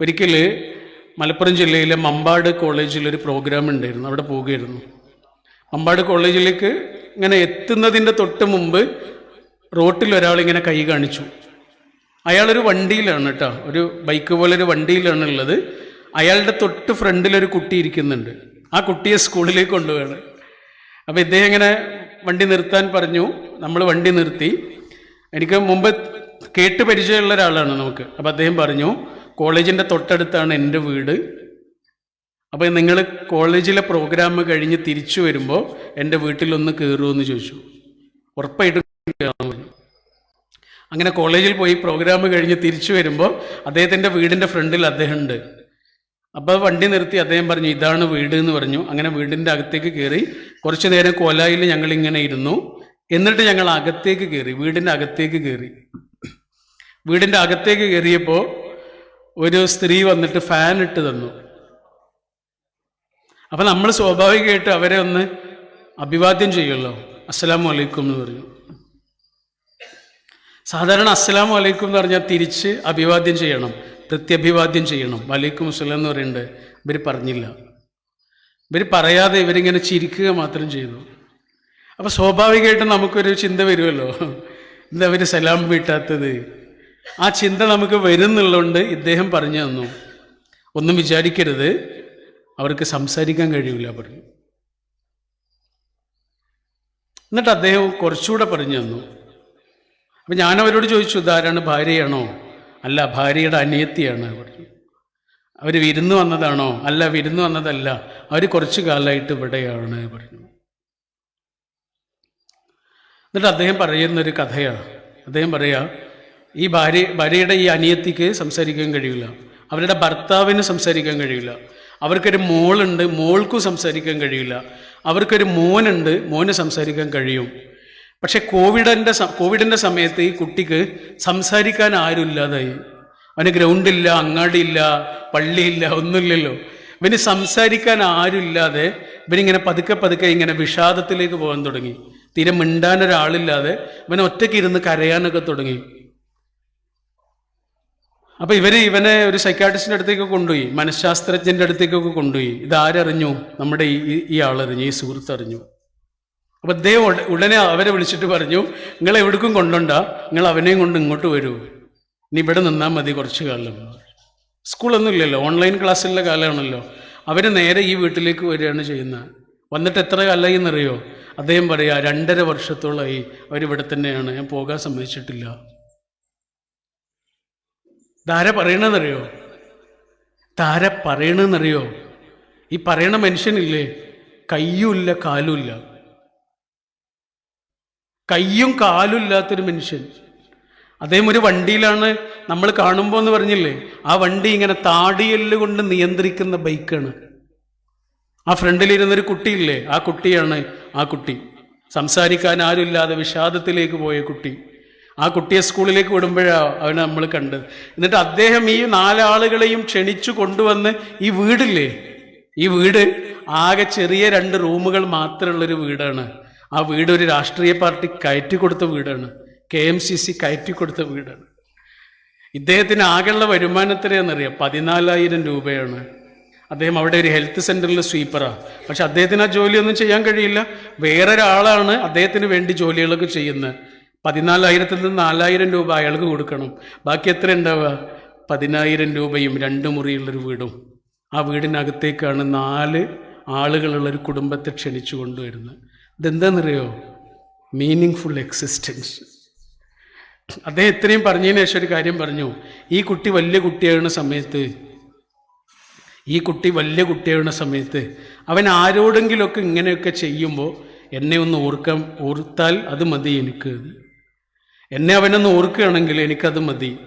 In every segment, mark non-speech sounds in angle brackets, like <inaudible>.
ഒരിക്കൽ മലപ്പുറം ജില്ലയിലെ മമ്പാട് കോളേജിൽ ഒരു പ്രോഗ്രാം ഉണ്ടായിരുന്നു. അവിടെ പോവുകയായിരുന്നു. മമ്പാട് കോളേജിലേക്ക് ഇങ്ങനെ എത്തുന്നതിന്റെ തൊട്ട് മുമ്പ് റോട്ടിൽ ഒരാൾ ഇങ്ങനെ കൈ കാണിച്ചു. അയാളൊരു വണ്ടിയിലാണ് കേട്ടോ. ഒരു ബൈക്ക് പോലെ ഒരു വണ്ടിയിലാണ് ഉള്ളത്. അയാളുടെ തൊട്ട് ഫ്രണ്ടിൽ ഒരു കുട്ടി ഇരിക്കുന്നുണ്ട്. ആ കുട്ടിയെ സ്കൂളിലേക്ക് കൊണ്ടുപോവാണ്. അപ്പോൾ ഇദ്ദേഹം ഇങ്ങനെ വണ്ടി നിർത്താൻ പറഞ്ഞു. നമ്മൾ വണ്ടി നിർത്തി. എനിക്ക് മുമ്പ് കേട്ട് പരിചയമുള്ള ഒരാളാണ് നമുക്ക്. അപ്പോൾ അദ്ദേഹം പറഞ്ഞു കോളേജിന്റെ തൊട്ടടുത്താണ് എന്റെ വീട്. അപ്പോൾ നിങ്ങൾ കോളേജിലെ പ്രോഗ്രാം കഴിഞ്ഞ് തിരിച്ചു വരുമ്പോൾ എന്റെ വീട്ടിലൊന്ന് കയറുമെന്ന് ചോദിച്ചു. ഉറപ്പായിട്ടും അങ്ങനെ കോളേജിൽ പോയി പ്രോഗ്രാം കഴിഞ്ഞ് തിരിച്ചു വരുമ്പോൾ അദ്ദേഹത്തിന്റെ വീടിന്റെ ഫ്രണ്ടിൽ അദ്ദേഹം ഉണ്ട് അപ്പോൾ വണ്ടി നിർത്തി അദ്ദേഹം പറഞ്ഞു ഇതാണ് വീട് എന്ന് പറഞ്ഞു. അങ്ങനെ വീടിന്റെ അകത്തേക്ക് കയറി കുറച്ച് നേരം കോലായിൽ ഞങ്ങൾ ഇങ്ങനെ ഇരുന്നു. എന്നിട്ട് ഞങ്ങൾ അകത്തേക്ക് കയറി വീടിന്റെ അകത്തേക്ക് കയറി വീടിന്റെ അകത്തേക്ക് കയറിയപ്പോൾ ഒരു സ്ത്രീ വന്നിട്ട് ഫാൻ ഇട്ട് തന്നു. അപ്പം നമ്മൾ സ്വാഭാവികമായിട്ട് അവരെ ഒന്ന് അഭിവാദ്യം ചെയ്യുമല്ലോ അസ്സലാമു അലൈക്കും എന്ന് പറഞ്ഞു സാധാരണ അസ്സലാമു അലൈക്കും എന്ന് പറഞ്ഞാൽ തിരിച്ച് അഭിവാദ്യം ചെയ്യണം. പ്രത്യഭിവാദ്യം ചെയ്യണം. വലൈക്കും അസ്സലാം എന്ന് പറയുന്നുണ്ട് ഇവർ പറഞ്ഞില്ല. ഇവർ പറയാതെ ഇവരിങ്ങനെ ചിരിക്കുക മാത്രം ചെയ്തു. അപ്പോൾ സ്വാഭാവികമായിട്ടും നമുക്കൊരു ചിന്ത വരുമല്ലോ എന്താ അവർ സലാം വീട്ടാത്തത്? ആ ചിന്ത നമുക്ക് വരുന്നുള്ളതുകൊണ്ട് ഇദ്ദേഹം പറഞ്ഞു തന്നു. ഒന്നും വിചാരിക്കരുത്. അവർക്ക് സംസാരിക്കാൻ കഴിയില്ല പറഞ്ഞു. എന്നിട്ട് അദ്ദേഹം കുറച്ചുകൂടെ പറഞ്ഞു തന്നു. അപ്പം ഞാനവരോട് ചോദിച്ചു ഇതാരാണ്? ഭാര്യയാണോ? അല്ല ഭാര്യയുടെ അനിയത്തിയാണ് പറഞ്ഞു. അവർ വിരുന്ന് വന്നതാണോ? അല്ല വിരുന്ന് വന്നതല്ല. അവർ കുറച്ച് കാലമായിട്ട് ഇവിടെയാണ് പറഞ്ഞു. എന്നിട്ട് അദ്ദേഹം പറയുന്നൊരു കഥയാണ് അദ്ദേഹം പറയാ ഈ ഭാര്യ ഭാര്യയുടെ ഈ അനിയത്തിക്ക് സംസാരിക്കാൻ കഴിയില്ല. അവരുടെ ഭർത്താവിന് സംസാരിക്കാൻ കഴിയില്ല. അവർക്കൊരു മോളുണ്ട് മോൾക്കും സംസാരിക്കാൻ കഴിയില്ല. അവർക്കൊരു മോനുണ്ട് മോന് സംസാരിക്കാൻ കഴിയും. പക്ഷെ കോവിഡിന്റെ കോവിഡിന്റെ സമയത്ത് ഈ കുട്ടിക്ക് സംസാരിക്കാൻ ആരും ഇല്ലാതായി അവന് ഗ്രൗണ്ടില്ല അങ്ങാടിയില്ല പള്ളിയില്ല ഒന്നുമില്ലല്ലോ. ഇവന് സംസാരിക്കാൻ ആരുമില്ലാതെ ഇവനിങ്ങനെ പതുക്കെ പതുക്കെ ഇങ്ങനെ വിഷാദത്തിലേക്ക് പോകാൻ തുടങ്ങി. തീരെ മിണ്ടാൻ ഒരാളില്ലാതെ ഇവൻ ഒറ്റയ്ക്ക് ഇരുന്ന് കരയാനൊക്കെ തുടങ്ങി. അപ്പൊ ഇവർ ഇവനെ ഒരു സൈക്കാട്രിസ്റ്റിന്റെ അടുത്തേക്ക് കൊണ്ടുപോയി മനഃശാസ്ത്രജ്ഞന്റെ അടുത്തേക്കൊക്കെ കൊണ്ടുപോയി. ഇത് ആരറിഞ്ഞു? നമ്മുടെ ഈ ഈ ആളറിഞ്ഞു ഈ സുഹൃത്ത് അറിഞ്ഞു. അപ്പോൾ ദേ ഉടനെ അവരെ വിളിച്ചിട്ട് പറഞ്ഞു നിങ്ങൾ എവിടേക്കും കൊണ്ടുണ്ട നിങ്ങൾ അവനെയും കൊണ്ട് ഇങ്ങോട്ട് വരൂ. ഇനി ഇവിടെ നിന്നാൽ മതി കുറച്ച് കാലം. സ്കൂളൊന്നും ഇല്ലല്ലോ ഓൺലൈൻ ക്ലാസ്സിലുള്ള കാലമാണല്ലോ. അവർ നേരെ ഈ വീട്ടിലേക്ക് വരികയാണ് ചെയ്യുന്നത്. വന്നിട്ട് എത്ര കാലമായി എന്നറിയോ? അദ്ദേഹം പറയാ രണ്ടര വർഷത്തോളമായി അവരിവിടെ തന്നെയാണ്. ഞാൻ പോകാൻ സമ്മതിച്ചിട്ടില്ല. ധാര പറയണെന്നറിയോ താര പറയണെന്നറിയോ ഈ പറയണ മനുഷ്യനില്ലേ? കയ്യുമില്ല കാലുമില്ല. കയ്യും കാലും ഇല്ലാത്തൊരു മനുഷ്യൻ. അദ്ദേഹം ഒരു വണ്ടിയിലാണ് നമ്മൾ കാണുമ്പോൾ എന്ന് പറഞ്ഞില്ലേ? ആ വണ്ടി ഇങ്ങനെ താടിയെല്ല് കൊണ്ട് നിയന്ത്രിക്കുന്ന ബൈക്കാണ്. ആ ഫ്രണ്ടിലിരുന്നൊരു കുട്ടിയില്ലേ? ആ കുട്ടിയാണ് ആ കുട്ടി. സംസാരിക്കാൻ ആരുമില്ലാതെ വിഷാദത്തിലേക്ക് പോയ കുട്ടി. ആ കുട്ടിയെ സ്കൂളിലേക്ക് വിടുമ്പോഴാണ് അവനെ നമ്മൾ കണ്ടത് എന്നിട്ട് അദ്ദേഹം ഈ നാലാളുകളെയും ക്ഷണിച്ചു കൊണ്ടുവന്ന് ഈ വീടില്ലേ? ഈ വീട് ആകെ ചെറിയ രണ്ട് റൂമുകൾ മാത്രമുള്ളൊരു വീടാണ്. ആ വീട് ഒരു രാഷ്ട്രീയ പാർട്ടി കയറ്റി കൊടുത്ത വീടാണ്. കെ എം സി സി കയറ്റി കൊടുത്ത വീടാണ്. ഇദ്ദേഹത്തിന് ആകെയുള്ള വരുമാനം എത്രയാണെന്നറിയാം? പതിനാലായിരം രൂപയാണ്. അദ്ദേഹം അവിടെ ഒരു ഹെൽത്ത് സെന്ററിൽ സ്വീപ്പറാണ് പക്ഷെ അദ്ദേഹത്തിന് ആ ജോലിയൊന്നും ചെയ്യാൻ കഴിയില്ല. വേറൊരാളാണ് അദ്ദേഹത്തിന് വേണ്ടി ജോലികളൊക്കെ ചെയ്യുന്നത്. പതിനാലായിരത്തിൽ നിന്ന് നാലായിരം രൂപ അയാൾക്ക് കൊടുക്കണം. ബാക്കി എത്ര ഉണ്ടാവുക? പതിനായിരം രൂപയും രണ്ട് മുറിയുള്ളൊരു വീടും. ആ വീടിനകത്തേക്കാണ് നാല് ആളുകളുള്ളൊരു കുടുംബത്തെ ക്ഷണിച്ചു കൊണ്ടുവരുന്നത്. ഇതെന്താണെന്നറിയോ മീനിങ് ഫുൾ എക്സിസ്റ്റൻസ് അദ്ദേഹം ഇത്രയും പറഞ്ഞതിന് ശേഷം ഒരു കാര്യം പറഞ്ഞു. ഈ കുട്ടി വലിയ കുട്ടിയാകുന്ന സമയത്ത് ഈ കുട്ടി വലിയ കുട്ടിയാകുന്ന സമയത്ത് അവൻ ആരോടെങ്കിലുമൊക്കെ ഇങ്ങനെയൊക്കെ ചെയ്യുമ്പോൾ എന്നെ ഒന്ന് ഓർക്കാൻ ഓർത്താൽ അത് മതി എനിക്ക്. എന്നെ അവനൊന്ന് ഓർക്കുകയാണെങ്കിൽ എനിക്കത് മതി.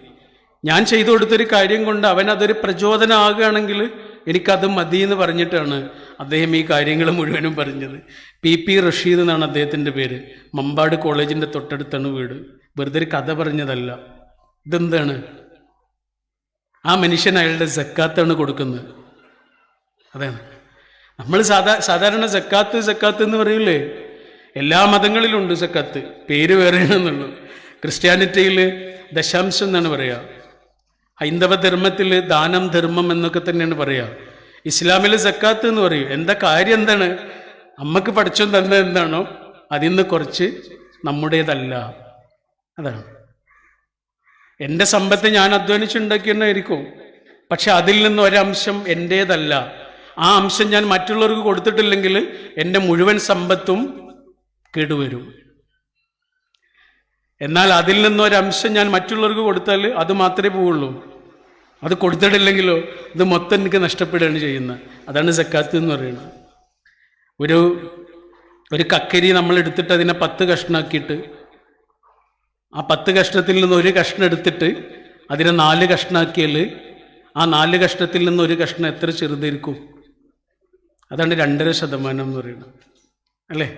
ഞാൻ ചെയ്തു കൊടുത്തൊരു കാര്യം കൊണ്ട് അവൻ അതൊരു പ്രചോദനമാകുകയാണെങ്കിൽ എനിക്കത് മതി എന്ന് പറഞ്ഞിട്ടാണ് അദ്ദേഹം ഈ കാര്യങ്ങൾ മുഴുവനും പറഞ്ഞത്. പി. പി. റഷീദ് എന്നാണ് അദ്ദേഹത്തിന്റെ പേര്. മമ്പാട് കോളേജിന്റെ തൊട്ടടുത്താണ് വീട്. വെറുതെ ഒരു കഥ പറഞ്ഞതല്ല. ഇതെന്താണ്? ആ മനുഷ്യൻ അയാളുടെ ജക്കാത്താണ് കൊടുക്കുന്നത്. അതാണ്. നമ്മൾ സാധാ സാധാരണ സക്കാത്ത് സക്കാത്ത് എന്ന് പറയൂലേ? എല്ലാ മതങ്ങളിലുണ്ട് സക്കാത്ത്. പേര് വേറെയാണെന്നുള്ളൂ ക്രിസ്ത്യാനിറ്റിയിൽ ദശാംശം എന്നാണ് പറയുക. ഹൈന്ദവ ധർമ്മത്തിൽ ദാനം ധർമ്മം എന്നൊക്കെ തന്നെയാണ് പറയുക. ഇസ്ലാമിൽ സക്കാത്ത് എന്ന് പറയും. എന്താ കാര്യം എന്താണ്? നമുക്ക് പഠിച്ചു തന്നത് എന്താണോ? അതിൽ നിന്ന് കുറച്ച് നമ്മുടേതല്ല. അതാണ്. എന്റെ സമ്പത്ത് ഞാൻ അധ്വാനിച്ചുണ്ടാക്കിയെന്നായിരിക്കും. പക്ഷെ അതിൽ നിന്ന് ഒരംശം എന്റേതല്ല. ആ അംശം ഞാൻ മറ്റുള്ളവർക്ക് കൊടുത്തിട്ടില്ലെങ്കിൽ എന്റെ മുഴുവൻ സമ്പത്തും കേടുവരും. എന്നാൽ അതിൽ നിന്ന് ഒരംശം ഞാൻ മറ്റുള്ളവർക്ക് കൊടുത്താൽ അത് മാത്രമേ പോവുള്ളൂ. അത് കൊടുത്തിട്ടില്ലെങ്കിലോ ഇത് മൊത്തം എനിക്ക് നഷ്ടപ്പെടുകയാണ് ചെയ്യുന്നത്. അതാണ് സക്കാത്ത് എന്ന് പറയുന്നത്. ഒരു ഒരു കക്കരി നമ്മൾ എടുത്തിട്ട് അതിനെ പത്ത് കഷ്ണാക്കിയിട്ട് ആ പത്ത് കഷ്ണത്തിൽ നിന്ന് ഒരു കഷ്ണം എടുത്തിട്ട് അതിനെ നാല് കഷ്ണാക്കിയാൽ ആ നാല് കഷ്ണത്തിൽ നിന്ന് ഒരു കഷ്ണം എത്ര ചെറുതായിരിക്കും? അതാണ് രണ്ടര ശതമാനം എന്ന് പറയുന്നത്. അല്ലേ?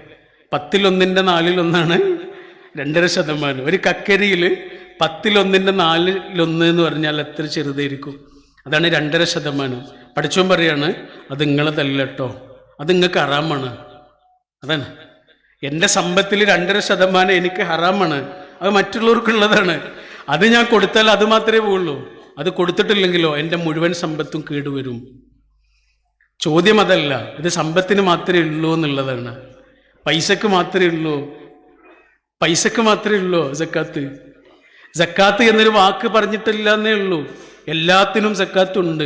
പത്തിലൊന്നിന്റെ നാലിലൊന്നാണ് രണ്ടര ശതമാനം. ഒരു കക്കരിയിൽ പത്തിലൊന്നിന്റെ നാലിലൊന്ന് എന്ന് പറഞ്ഞാൽ എത്ര ചെറുതായിരിക്കും? അതാണ് രണ്ടര ശതമാനം. പഠിച്ചോൻ പറയാണ് അത് നിങ്ങളതല്ല കേട്ടോ അത് നിങ്ങൾക്ക് ഹറാമാണ്. അതാണ്. എന്റെ സമ്പത്തിൽ രണ്ടര ശതമാനം എനിക്ക് ഹറാമാണ്. അത് മറ്റുള്ളവർക്കുള്ളതാണ്. അത് ഞാൻ കൊടുത്താൽ അത് മാത്രമേ പോവുള്ളൂ. അത് കൊടുത്തിട്ടില്ലെങ്കിലോ എന്റെ മുഴുവൻ സമ്പത്തും കേടുവരും. ചോദ്യം അതല്ല. ഇത് സമ്പത്തിന് മാത്രമേ ഉള്ളൂ എന്നുള്ളതാണ്. പൈസക്ക് മാത്രമേ ഉള്ളൂ. പൈസക്ക് മാത്രമേ ഉള്ളൂ സക്കാത്ത്. സക്കാത്ത് എന്നൊരു വാക്ക് പറഞ്ഞിട്ടില്ല എന്നേ ഉള്ളൂ. എല്ലാത്തിനും സക്കാത്തുണ്ട്.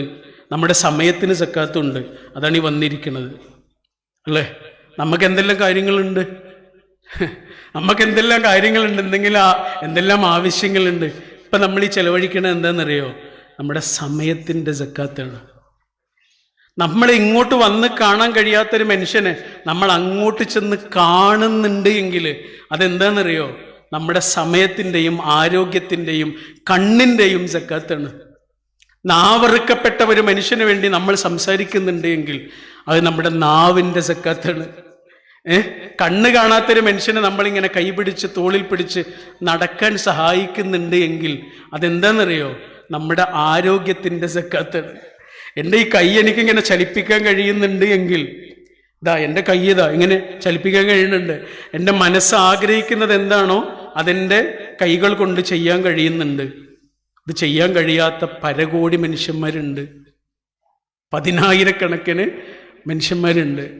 നമ്മുടെ സമയത്തിന് സക്കാത്തുണ്ട്. അതാണ് ഈ വന്നിരിക്കുന്നത്. അല്ലേ? നമുക്ക് എന്തെല്ലാം കാര്യങ്ങളുണ്ട്? <laughs> നമുക്ക് എന്തെല്ലാം കാര്യങ്ങളുണ്ട്? എന്തെങ്കിലും എന്തെല്ലാം ആവശ്യങ്ങളുണ്ട്? ഇപ്പം നമ്മൾ ഈ ചെലവഴിക്കണത് എന്താണെന്നറിയോ? നമ്മുടെ സമയത്തിന്റെ സക്കാത്താണ്. നമ്മൾ ഇങ്ങോട്ട് വന്ന് കാണാൻ കഴിയാത്തൊരു മനുഷ്യനെ നമ്മൾ അങ്ങോട്ട് ചെന്ന് കാണുന്നുണ്ട് എങ്കിൽ അതെന്താണെന്നറിയോ? നമ്മുടെ സമയത്തിന്റെയും ആരോഗ്യത്തിന്റെയും കണ്ണിന്റെയും ജക്കാത്താണ് നാവറുക്കപ്പെട്ട ഒരു മനുഷ്യന് വേണ്ടി നമ്മൾ സംസാരിക്കുന്നുണ്ട് എങ്കിൽ അത് നമ്മുടെ നാവിന്റെ സക്കാത്താണ്. ഏ? കണ്ണ് കാണാത്തൊരു മനുഷ്യനെ നമ്മളിങ്ങനെ കൈപിടിച്ച് തോളിൽ പിടിച്ച് നടക്കാൻ സഹായിക്കുന്നുണ്ട് എങ്കിൽ അതെന്താണെന്നറിയോ? നമ്മുടെ ആരോഗ്യത്തിന്റെ സക്കാത്താണ്. എന്റെ ഈ കൈ എനിക്കിങ്ങനെ ചലിപ്പിക്കാൻ കഴിയുന്നുണ്ട് എങ്കിൽ ഇതാ എന്റെ കൈ ഇതാ ഇങ്ങനെ ചലിപ്പിക്കാൻ കഴിയുന്നുണ്ട്. എന്റെ മനസ്സ് ആഗ്രഹിക്കുന്നത് എന്താണോ അതെന്റെ കൈകൾ കൊണ്ട് ചെയ്യാൻ കഴിയുന്നുണ്ട്. ഇത് ചെയ്യാൻ കഴിയാത്ത പരകോടി മനുഷ്യന്മാരുണ്ട്. പതിനായിരക്കണക്കിന് മനുഷ്യന്മാരുണ്ട്.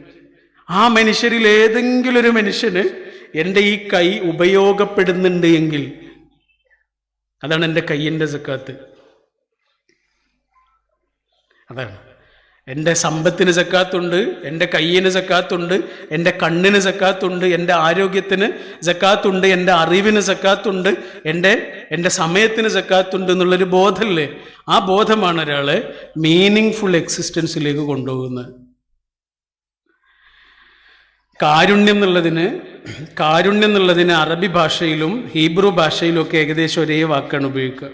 ആ മനുഷ്യരിൽ ഏതെങ്കിലും ഒരു മനുഷ്യന് എന്റെ ഈ കൈ ഉപയോഗപ്പെടുന്നുണ്ട് എങ്കിൽ അതാണ് എന്റെ കയ്യന്റെ സക്കാത്ത്. അതാണ് എന്റെ സമ്പത്തിന് സക്കാത്തുണ്ട് എന്റെ കയ്യിന് സക്കാത്തുണ്ട് എന്റെ കണ്ണിന് സക്കാത്തുണ്ട് എന്റെ ആരോഗ്യത്തിന് സക്കാത്തുണ്ട് എന്റെ അറിവിന് സക്കാത്തുണ്ട് എന്റെ എന്റെ സമയത്തിന് സക്കാത്തുണ്ട് എന്നുള്ളൊരു ബോധമല്ലേ ആ ബോധമാണ് ഒരാളെ മീനിങ് ഫുൾ എക്സിസ്റ്റൻസിലേക്ക് കൊണ്ടുപോകുന്നത്. കാരുണ്യം എന്നുള്ളതിന് കാരുണ്യം എന്നുള്ളതിന് അറബി ഭാഷയിലും ഹീബ്രു ഭാഷയിലും ഒക്കെ ഏകദേശം ഒരേ വാക്കാണ് ഉപയോഗിക്കുക.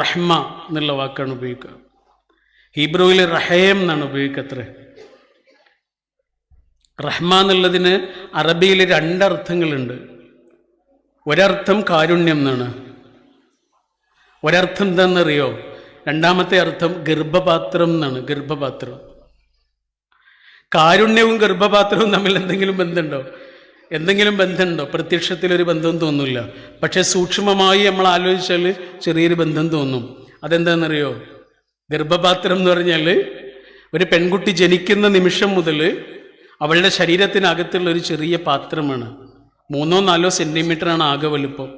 റഹ്മ എന്നുള്ള വാക്കാണ് ഉപയോഗിക്കുക. ഹീബ്രുവിൽ റഹേം എന്നാണ് ഉപയോഗിക്കത്ര. റഹ്മ എന്നുള്ളതിന് അറബിയിൽ രണ്ടർത്ഥങ്ങളുണ്ട്. ഒരർത്ഥം കാരുണ്യം എന്നാണ്. ഒരർത്ഥം എന്താണെന്നറിയോ? രണ്ടാമത്തെ അർത്ഥം ഗർഭപാത്രം എന്നാണ് ഗർഭപാത്രം. കാരുണ്യവും ഗർഭപാത്രവും തമ്മിൽ എന്തെങ്കിലും ബന്ധമുണ്ടോ? എന്തെങ്കിലും ബന്ധമുണ്ടോ? പ്രത്യക്ഷത്തിൽ ഒരു ബന്ധം തോന്നില്ല പക്ഷേ സൂക്ഷ്മമായി നമ്മൾ ആലോചിച്ചാൽ ചെറിയൊരു ബന്ധം തോന്നും. അതെന്താണെന്നറിയോ? ഗർഭപാത്രം എന്ന് പറഞ്ഞാൽ ഒരു പെൺകുട്ടി ജനിക്കുന്ന നിമിഷം മുതൽ അവളുടെ ശരീരത്തിനകത്തുള്ള ഒരു ചെറിയ പാത്രമാണ്. മൂന്നോ നാലോ സെന്റിമീറ്ററാണ് ആകെ വലുപ്പം.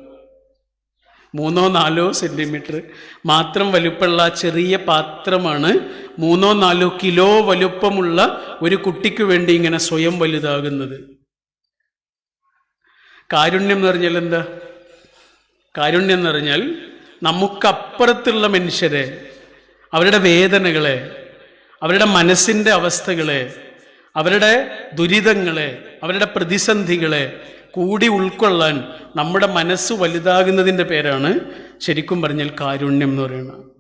മൂന്നോ നാലോ സെന്റിമീറ്റർ മാത്രം വലുപ്പമുള്ള ചെറിയ പാത്രമാണ് മൂന്നോ നാലോ കിലോ വലുപ്പമുള്ള ഒരു കുട്ടിക്ക് വേണ്ടി ഇങ്ങനെ സ്വയം വലുതാകുന്നത്. കാരുണ്യം എന്ന് പറഞ്ഞാൽ എന്താ? കാരുണ്യം എന്ന് പറഞ്ഞാൽ നമുക്കപ്പുറത്തുള്ള മനുഷ്യരെ അവരുടെ വേദനകളെ അവരുടെ മനസ്സിന്റെ അവസ്ഥകളെ അവരുടെ ദുരിതങ്ങളെ അവരുടെ പ്രതിസന്ധികളെ കൂടി ഉൾക്കൊള്ളാൻ നമ്മുടെ മനസ്സ് വലുതാകുന്നതിന്റെ പേരാണ് ശരിക്കും പറഞ്ഞാൽ കാരുണ്യം എന്ന് പറയുന്നത്.